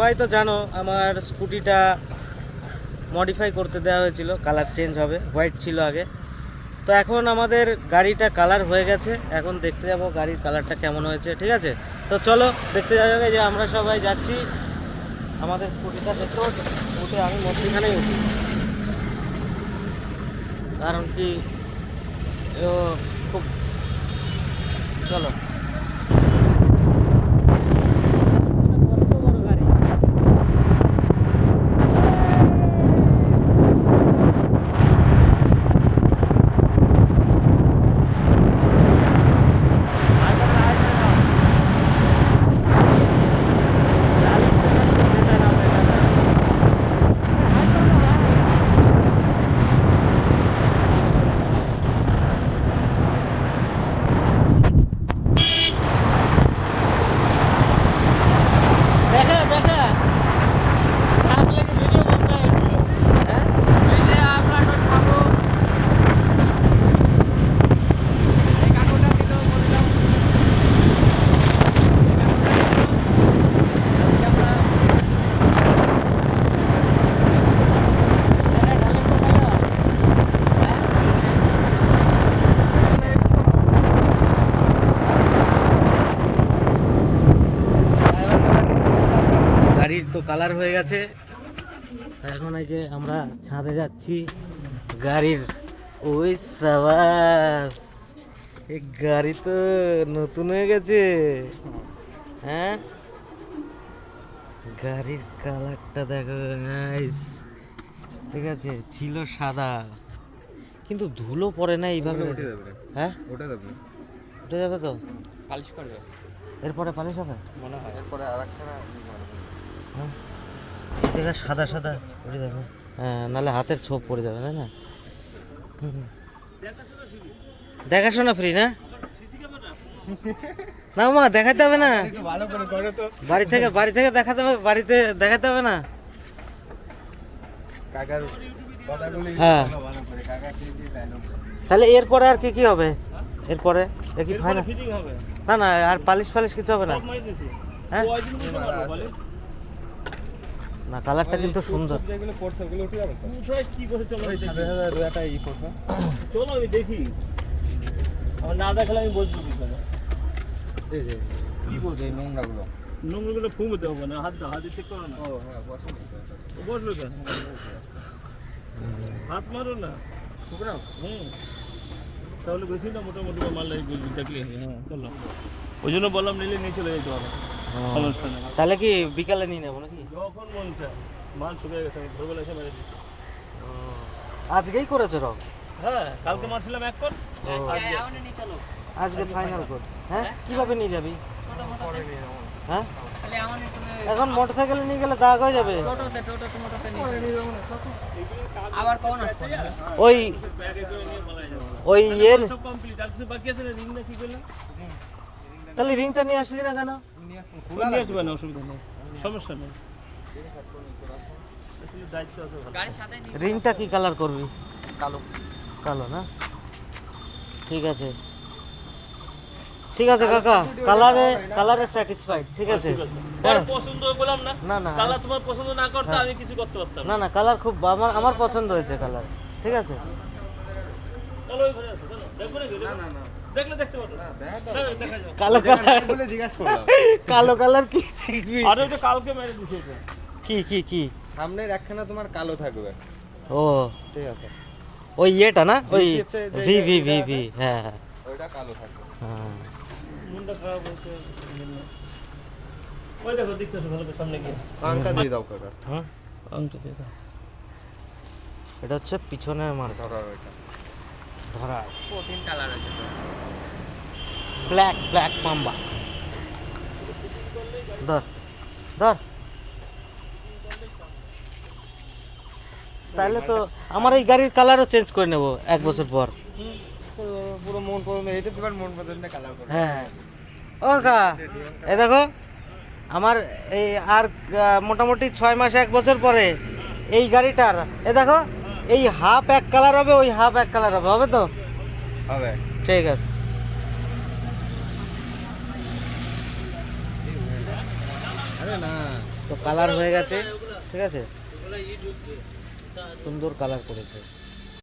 সবাই তো জানো আমার স্কুটিটা মডিফাই করতে দেওয়া হয়েছিল কালার চেঞ্জ হবে হোয়াইট ছিল আগে। তো এখন আমাদের গাড়িটা কালার হয়ে গেছে, এখন দেখতে যাব গাড়ির কালারটা কেমন হয়েছে, ঠিক আছে? তো চলো দেখতে যাওয়া যে আমরা সবাই যাচ্ছি। আমাদের স্কুটিটা দেখতে উঠে আমি মধ্যখানেই উঠি। কারণ কি খুব চলো কত বড় গাড়ি দেখা দেখা সাপ লেগে ভিডিও বন্ধ হয়েছিল হ্যাঁ গাড়ির তো কালার হয়ে গেছে। এখন এই যে আমরা ছাদে যাচ্ছি। গাড়ির ওই সাবাস। এই গাড়ি তো নতুন হয়ে গেছে। হ্যাঁ? গাড়ির কালারটা দেখো। ঠিক আছে ছিল সাদা। কিন্তু ধুলো পড়ে না এইভাবে। উঠে যাবে হ্যাঁ? ওটা যাবে। উঠে যাবে তো? পালিশ করবে। এরপরে পালিশ হবে? মনে হয়। এরপরে আর একটা হ্যাঁ। এটা সাদা সাদা পড়ে যাবে। হ্যাঁ নাহলে হাতের ছোপ পড়ে যাবে তাই না? দেখাশোনা ফ্রি না? না মা দেখাতে হবে না। একটু ভালো করে করে তো। বাড়ি থেকে বাড়ি থেকে দেখাতে হবে বাড়িতে দেখাতে হবে না? হ্যাঁ। তাহলে এরপরে আর কি কি হবে? এরপরে কি ফাইনাল না না আর পালিশ ফালিশ কিছু হবে না। হ্যাঁ? না কালারটা কিন্তু সুন্দর। যেগুলো পড়ছে ওগুলো উঠে যাবে তো? কি করে চলো ওই সাথে সাথে একটা ই করছে। চলো আমি দেখি। আমার না দেখালে আমি বলব কি করে? এই যে কি বলছে এই নোংরাগুলো? নোংরাগুলো ফুমতে হবে না হাত করো না। ও হ্যাঁ বসে। ও বসবে কেন? হাত মারো না। শুকনো? হুম। তাহলে বেশি না মোটামুটি মাল দেখলে। হ্যাঁ চলো। ওই জন্য বললাম নিলে নিয়ে চলে যেতে হবে। সমস্যা নেই। তাহলে কি বিকালে নিয়ে নেব নাকি? যখন মন চায়। মাল শুকিয়ে গেছে আমি ভোরবেলা এসে মেরে দিচ্ছি। আজকেই করেছ রং? হ্যাঁ কালকে মারছিলাম এক কর আজকে। আজকে ফাইনাল কর। হ্যাঁ কীভাবে নিয়ে যাবি? হ্যাঁ? এখন মোটরসাইকেলে নিয়ে গেলে দাগ হয়ে যাবে। আবার কখন ওই ওই ইয়ের সব কমপ্লিট আর কিছু বাকি আছে না? রিং না কি করলে তাহলে রিংটা নিয়ে আসলি না কেন? নিয়ে অসুবিধা নেই সমস্যা নেই। আছে রিংটা কি কালার করবি? কালো। কালো না? ঠিক আছে। ঠিক আছে কাকা কালারে কালারে স্যাটিসফাইড ঠিক আছে? ঠিক আছে। হ্যাঁ। পছন্দ বললাম না? না না কালার তোমার পছন্দ না করতে আমি কিছু করতে পারতাম না। না না কালার খুব আমার আমার পছন্দ হয়েছে কালার ঠিক আছে? চলো ওই ঘরে আসো চলো। নাকি না না না। দেখলে দেখতে পারো। চলো, দেখা যাবে কালো কালার। বলে জিজ্ঞাসা করলাম। কালো কালার কি দেখবি? আর ওইটা কালকে মেরে দিছে কি কি কি? সামনের একখানা তোমার কালো থাকবে। ও। ঠিক আছে। ওই ইয়েটা না? ওই ভি ভি ভি ভি হ্যাঁ হ্যাঁ। ওইটা কালো থাকবে। হ্যাঁ। মনটা খারাপ হয়েছে ওই দেখো দেখতেছো ভালো সামনে গিয়ে। পাঙ্কা দিয়ে দাও কাকা হুম আংটা দিয়ে দাও। এটা হচ্ছে পিছনের মাল ধরার ওইটা। ধরা প্রোটিন কালার আছে তো। Black black mamba. ধর ধর। তাহলে তো আমার এই গাড়ির কালারও চেঞ্জ করে নেব এক বছর পর। পুরো মন পছন্দ এটা তোমার মন পছন্দ কালার করে হ্যাঁ ও কা এ দেখো আমার এই আর মোটামুটি ছয় মাস এক বছর পরে এই গাড়িটার এ দেখো এই হাফ এক কালার হবে ওই হাফ এক কালার হবে হবে তো? হবে। ঠিক আছে আরে না তো কালার হয়ে গেছে ঠিক আছে সুন্দর কালার করেছে